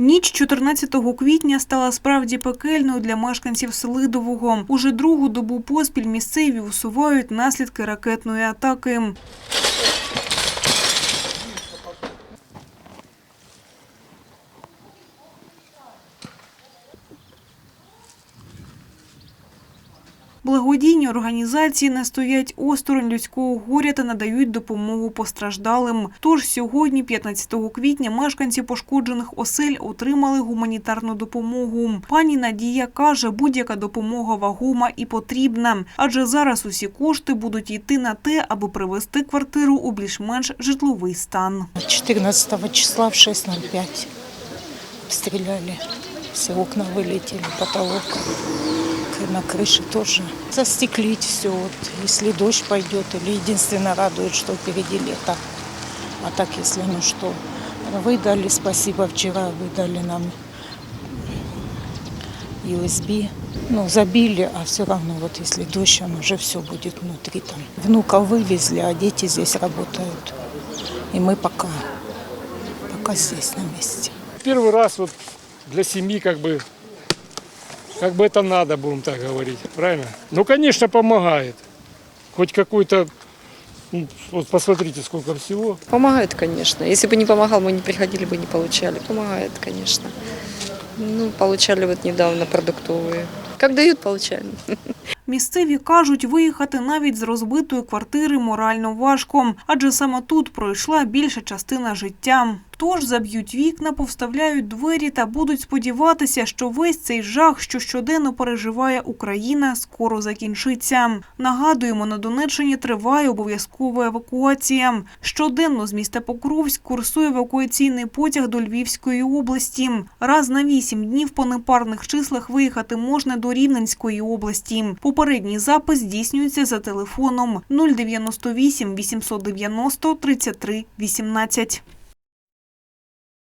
Ніч 14 квітня стала справді пекельною для мешканців Селидового. Уже другу добу поспіль місцеві усувають наслідки ракетної атаки. Благодійні організації не стоять осторонь людського горя та надають допомогу постраждалим. Тож сьогодні, 15 квітня, мешканці пошкоджених осель отримали гуманітарну допомогу. Пані Надія каже, будь-яка допомога вагома і потрібна, адже зараз усі кошти будуть йти на те, аби привести квартиру у більш-менш житловий стан. 14 числа в 6.05 обстреляли. Все окна вылетели, потолок. К- На крыше тоже. Застеклить все. Вот, если дождь пойдет, или единственно радует, что впереди лето. А так, если ну что. Выдали, спасибо, вчера выдали нам USB. Ну, забили, а все равно, вот если дождь, он уже все будет внутри там. Внука вывезли, а дети здесь работают. И мы пока, пока здесь на месте. Первый раз вот для семьи как бы, как бы это надо, будем так говорить, правильно? Ну, конечно, помогает. Хоть какой-то, ну, вот посмотрите, сколько всего. Помогает, конечно. Если бы не помогал, мы не приходили бы, не получали. Помогает, конечно. Ну, получали вот недавно продуктовые. Как дают, получаем. Місцеві кажуть, виїхати навіть з розбитої квартири морально важко, адже саме тут пройшла більша частина життя. Тож заб'ють вікна, повставляють двері та будуть сподіватися, що весь цей жах, що щоденно переживає Україна, скоро закінчиться. Нагадуємо, на Донеччині триває обов'язкова евакуація. Щоденно з міста Покровськ курсує евакуаційний потяг до Львівської області. Раз на вісім днів по непарних числах виїхати можна до Рівненської області. Попередній запис здійснюється за телефоном 098 890 33 18.